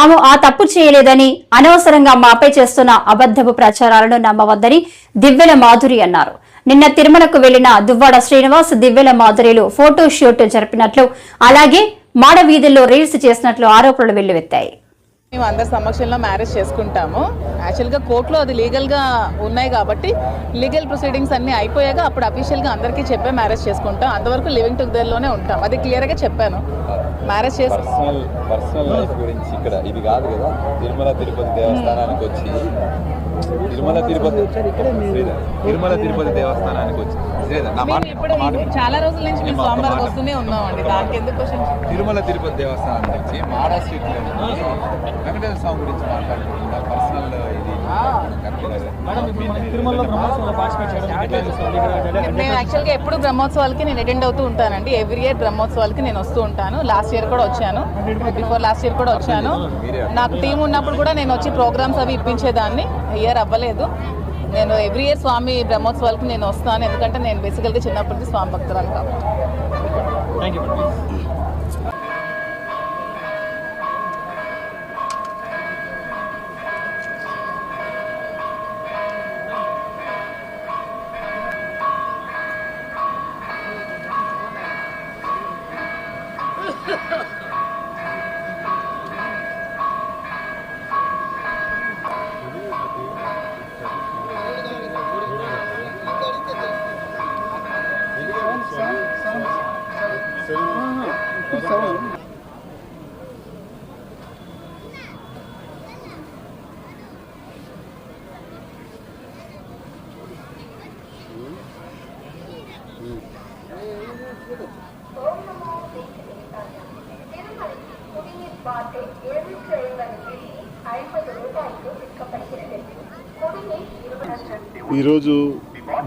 తాము ఆ తప్పు చేయలేదని అనవసరంగా మాపై చేస్తున్న అబద్ధపు ప్రచారాలను నమ్మవద్దని దివ్వెల మాధురి అన్నారు. నిన్న తిరుమలకు వెళ్ళిన దువ్వాడ శ్రీనివాస్ దివ్వెల మాధురిలు ఫోటో షూట్ జరిపినట్లు అలాగే మాడ వీధుల్లో రీల్స్ చేసినట్లు ఆరోపణలు వెల్లువెత్తాయి. మేము అందరి సమక్షంలో మ్యారేజ్ చేసుకుంటాము. యాక్చువల్గా కోర్టులో అది లీగల్గా ఉన్నాయి కాబట్టి లీగల్ ప్రొసీడింగ్స్ అన్నీ అయిపోయాక అప్పుడు అఫీషియల్గా అందరికీ చెప్పే మ్యారేజ్ చేసుకుంటాం. అంతవరకు లివింగ్ టుగెదర్లోనే ఉంటాం. అది క్లియర్గా చెప్పాను. మ్యారేజ్ చేసి పర్సనల్ పర్సనల్ లైఫ్ గురించి ఇక్కడ ఇది కాదు కదా తిరుమల తిరుపతి దేవస్థానానికి వచ్చి తిరుమల తిరుపతి తిరుమల తిరుపతి దేవస్థానానికి వచ్చి చాలా రోజుల నుంచి మేము స్వామివారికి వస్తూనే ఉన్నామండి. దానికి ఎందుకు తిరుమల తిరుపతి దేవస్థానం నుంచి మాడా స్ట్రీట్లో నుంచి వెంకటేశ్వర స్వామి గురించి మాట్లాడుకుంటున్నా పర్సనల్ నేను యాక్చువల్గా ఎప్పుడు బ్రహ్మోత్సవాలకి నేను అటెండ్ అవుతూ ఉంటానండి. ఎవ్రీ ఇయర్ బ్రహ్మోత్సవాలకి నేను వస్తూ ఉంటాను. లాస్ట్ ఇయర్ కూడా వచ్చాను. బిఫోర్ లాస్ట్ ఇయర్ కూడా వచ్చాను. నాకు టీం ఉన్నప్పుడు కూడా నేను వచ్చి ప్రోగ్రామ్స్ అవి ఇప్పించేదాన్ని. ఇయర్ అవ్వలేదు. నేను ఎవ్రీ ఇయర్ స్వామి బ్రహ్మోత్సవాలకి నేను వస్తాను. ఎందుకంటే నేను బేసికల్గా చిన్నప్పటి నుంచి స్వామి భక్తురాలు కాబట్టి.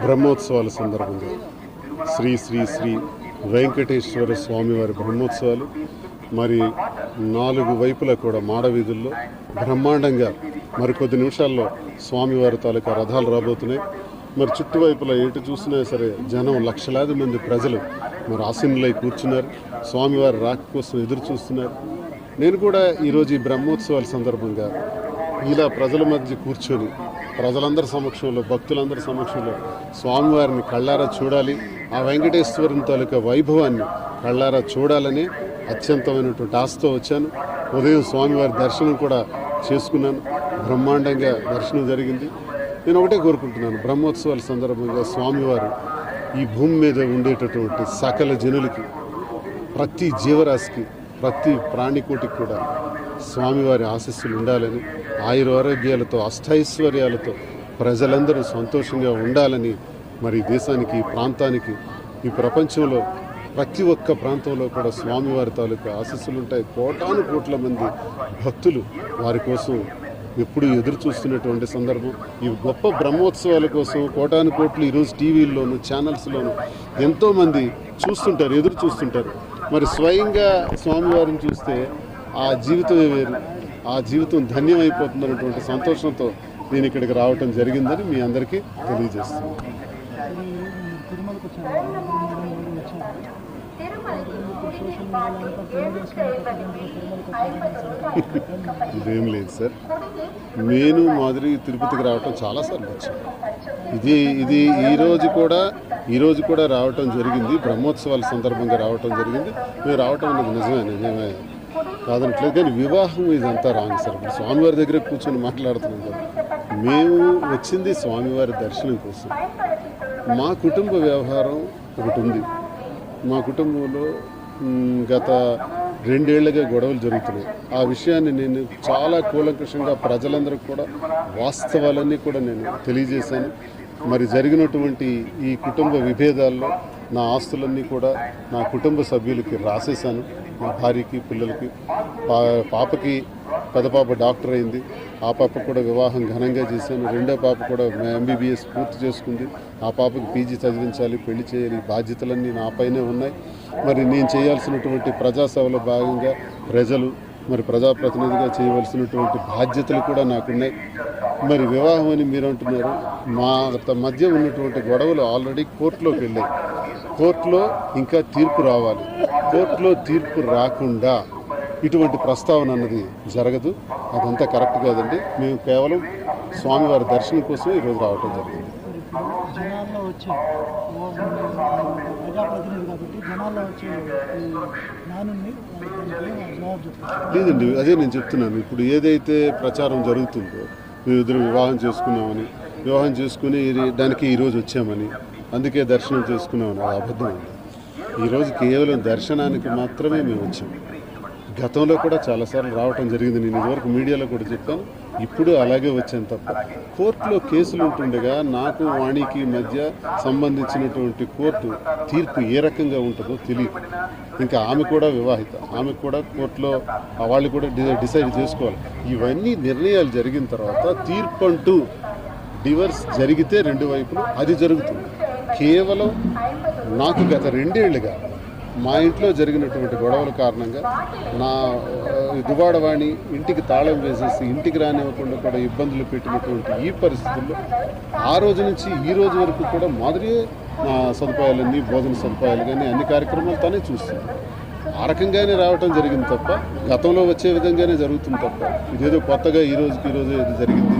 ब्रह्मोत्सव सदर्भ श्री श्री श्री వెంకటేశ్వర స్వామివారి బ్రహ్మోత్సవాలు మరి నాలుగు వైపులా కూడా మాడవీధుల్లో బ్రహ్మాండంగా మరి కొద్ది నిమిషాల్లో స్వామివారి తాలూకా రథాలు రాబోతున్నాయి. మరి చుట్టువైపులా ఎటు చూసినా సరే జనం లక్షలాది మంది ప్రజలు మరి ఆసీనులై కూర్చున్నారు. స్వామివారి రాక కోసం ఎదురు చూస్తున్నారు. నేను కూడా ఈరోజు ఈ బ్రహ్మోత్సవాల సందర్భంగా ఇలా ప్రజల మధ్య కూర్చొని ప్రజలందరి సమక్షంలో భక్తులందరి సమక్షంలో స్వామివారిని కళ్ళారా చూడాలి. ఆ వెంకటేశ్వరుని తాలూకా వైభవాన్ని కళ్ళారా చూడాలని అత్యంతమైనటువంటి ఆశతో వచ్చాను. ఉదయం స్వామివారి దర్శనం కూడా చేసుకున్నాను. బ్రహ్మాండంగా దర్శనం జరిగింది. నేను ఒకటే కోరుకుంటున్నాను. బ్రహ్మోత్సవాల సందర్భంగా స్వామివారు ఈ భూమి మీద ఉండేటటువంటి సకల జనులకి ప్రతి జీవరాశికి ప్రతి ప్రాణికోటికి కూడా స్వామివారి ఆశస్సులు ఉండాలని ఆయుర ఆరోగ్యాలతో అష్టైశ్వర్యాలతో ప్రజలందరూ సంతోషంగా ఉండాలని మరి దేశానికి ఈ ప్రాంతానికి ఈ ప్రపంచంలో ప్రతి ఒక్క ప్రాంతంలో కూడా స్వామివారి తాలూకు ఆశస్సులు ఉంటాయి. కోటాను కోట్ల మంది భక్తులు వారి కోసం ఎప్పుడు ఎదురు చూస్తున్నటువంటి సందర్భం. ఈ గొప్ప బ్రహ్మోత్సవాల కోసం కోటాను కోట్లు ఈరోజు టీవీల్లోను ఛానల్స్లోను ఎంతోమంది చూస్తుంటారు ఎదురు చూస్తుంటారు. మరి స్వయంగా స్వామివారిని చూస్తే ఆ జీవితమే వేరు. ఆ జీవితం ధన్యమైపోతుందన్నటువంటి సంతోషంతో నేను ఇక్కడికి రావటం జరిగిందని మీ అందరికీ తెలియజేస్తున్నాను. ఇదేం లేదు సార్. నేను మాదిరి తిరుపతికి రావటం చాలాసార్లు వచ్చాను ఇది ఇది ఈరోజు కూడా ఈరోజు కూడా రావటం జరిగింది. బ్రహ్మోత్సవాల సందర్భంగా రావటం జరిగింది. మేము రావటం అనేది నిజమే నిజమే. కాదనట్లేదు. కానీ వివాహం ఇదంతా రాంగ్ సార్. ఇప్పుడు స్వామివారి దగ్గర కూర్చొని మాట్లాడుతున్నాం మేము వచ్చింది స్వామివారి దర్శనం కోసం. మా కుటుంబ వ్యవహారం ఒకటి ఉంది. మా కుటుంబంలో గత రెండేళ్ళుగా గొడవలు జరుగుతున్నాయి. ఆ విషయాన్ని నేను చాలా కూలంకషంగా ప్రజలందరికీ కూడా వాస్తవాలన్నీ కూడా నేను తెలియజేశాను. మరి జరిగినటువంటి ఈ కుటుంబ విభేదాల్లో నా ఆస్తులన్నీ కూడా నా కుటుంబ సభ్యులకి రాసేశాను. మా భార్యకి పిల్లలకి పా పాపకి పెద్ద పాప డాక్టర్ అయింది. ఆ పాప కూడా వివాహం ఘనంగా చేశాను. రెండో పాప కూడా ఎంబీబీఎస్ పూర్తి చేసుకుంది. ఆ పాపకి పీజీ చదివించాలి పెళ్ళి చేయాలి బాధ్యతలన్నీ నా పైనే ఉన్నాయి. మరి నేను చేయాల్సినటువంటి ప్రజాసేవలో భాగంగా ప్రజలు మరి ప్రజాప్రతినిధిగా చేయవలసినటువంటి బాధ్యతలు కూడా నాకున్నాయి. మరి వివాహం అని మీరు అంటున్నారు మా త- మధ్య ఉన్నటువంటి గొడవలు ఆల్రెడీ కోర్టులోకి వెళ్ళాయి. కోర్టులో ఇంకా తీర్పు రావాలి. కోర్టులో తీర్పు రాకుండా ఇటువంటి ప్రస్తావన అన్నది జరగదు. అదంతా కరెక్ట్ కాదండి. మేము కేవలం స్వామివారి దర్శనం కోసం ఈరోజు రావటం జరిగింది. జనాల్లో వచ్చే ఓ ప్రజాప్రతినిధి కాబట్టి జనాల్లో వచ్చే ఈ నానుని జవాబు చెప్తారు లేదండి అదే నేను చెప్తున్నాను. ఇప్పుడు ఏదైతే ప్రచారం జరుగుతుందో మేమిద్దరం వివాహం చేసుకున్నామని వివాహం చేసుకుని దానికి ఈరోజు వచ్చామని అందుకే దర్శనం చేసుకున్నామని అది అబద్ధం అండి ఈరోజు కేవలం దర్శనానికి మాత్రమే మేము వచ్చాం. గతంలో కూడా చాలాసార్లు రావటం జరిగింది. నేను ఇదివరకు మీడియాలో కూడా చెప్పాను. ఇప్పుడు అలాగే వచ్చాను తప్ప. కోర్టులో కేసులు ఉంటుండగా నాకు వాణికి మధ్య సంబంధించినటువంటి కోర్టు తీర్పు ఏ రకంగా ఉంటుందో తెలియదు. ఇంకా ఆమె కూడా వివాహిత. ఆమె కూడా కోర్టులో వాళ్ళు కూడా డిసైడ్ చేసుకోవాలి. ఇవన్నీ నిర్ణయాలు జరిగిన తర్వాత తీర్పు అంటూ డివర్స్ జరిగితే రెండు వైపులు అది జరుగుతుంది. కేవలం నాకు గత రెండేళ్ళుగా మా ఇంట్లో జరిగినటువంటి గొడవల కారణంగా నా దువాడవాణి ఇంటికి తాళం వేసేసి ఇంటికి రానివ్వకుండా కూడా ఇబ్బందులు పెట్టినటువంటి ఈ పరిస్థితుల్లో ఆ రోజు నుంచి ఈ రోజు వరకు కూడా మాదిరి నా సదుపాయాలన్నీ భోజన సదుపాయాలు కానీ అన్ని కార్యక్రమాలు తానే చూస్తుంది. ఆ రకంగానే రావటం జరిగింది తప్ప గతంలో వచ్చే విధంగానే జరుగుతుంది తప్ప ఇదేదో కొత్తగా ఈ రోజుకి ఈ రోజు ఏదో జరిగింది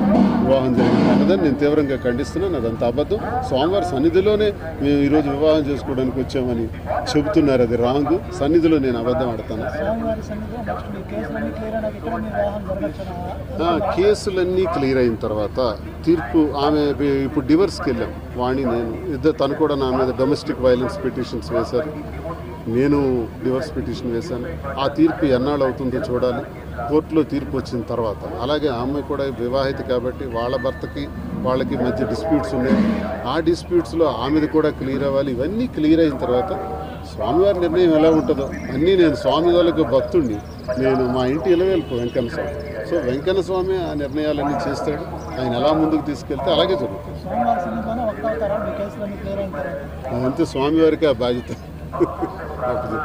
వివాహం జరిగింది అన్నదని నేను తీవ్రంగా ఖండిస్తున్నాను. అదంతా అబద్ధం. స్వామివారి సన్నిధిలోనే మేము ఈరోజు వివాహం చేసుకోవడానికి వచ్చామని చెబుతున్నారు. అది రాంగ్. సన్నిధిలో నేను అబద్ధం ఆడతాను. కేసులన్నీ క్లియర్ అయిన తర్వాత తీర్పు ఆమె ఇప్పుడు డివర్స్కి వెళ్ళాం. వాణి నేను. ఇద్దరు తను కూడా నా మీద డొమెస్టిక్ వైలెన్స్ పిటిషన్స్ వేశారు. నేను డివర్స్ పిటిషన్ వేశాను. ఆ తీర్పు ఎన్నాళ్ళు అవుతుందో చూడాలి. కోర్టులో తీర్పు వచ్చిన తర్వాత. అలాగే ఆ అమ్మాయి కూడా వివాహిత కాబట్టి వాళ్ళ భర్తకి వాళ్ళకి మధ్య డిస్ప్యూట్స్ ఉన్నాయి. ఆ డిస్ప్యూట్స్లో ఆమెది కూడా క్లియర్ అవ్వాలి. ఇవన్నీ క్లియర్ అయిన తర్వాత స్వామివారి నిర్ణయం ఎలా ఉంటుందో అన్నీ నేను స్వామి వాళ్ళకి భక్తుడిని నేను మా ఇంటి ఇలవేలుపు వెంకన్న స్వామి. సో వెంకన్న స్వామి ఆ నిర్ణయాలన్నీ చేస్తాడు. ఆయన ఎలా ముందుకు తీసుకెళ్తే అలాగే జరుగుతుంది. అదంతే స్వామివారికి ఆ బాధ్యత. అప్పుడు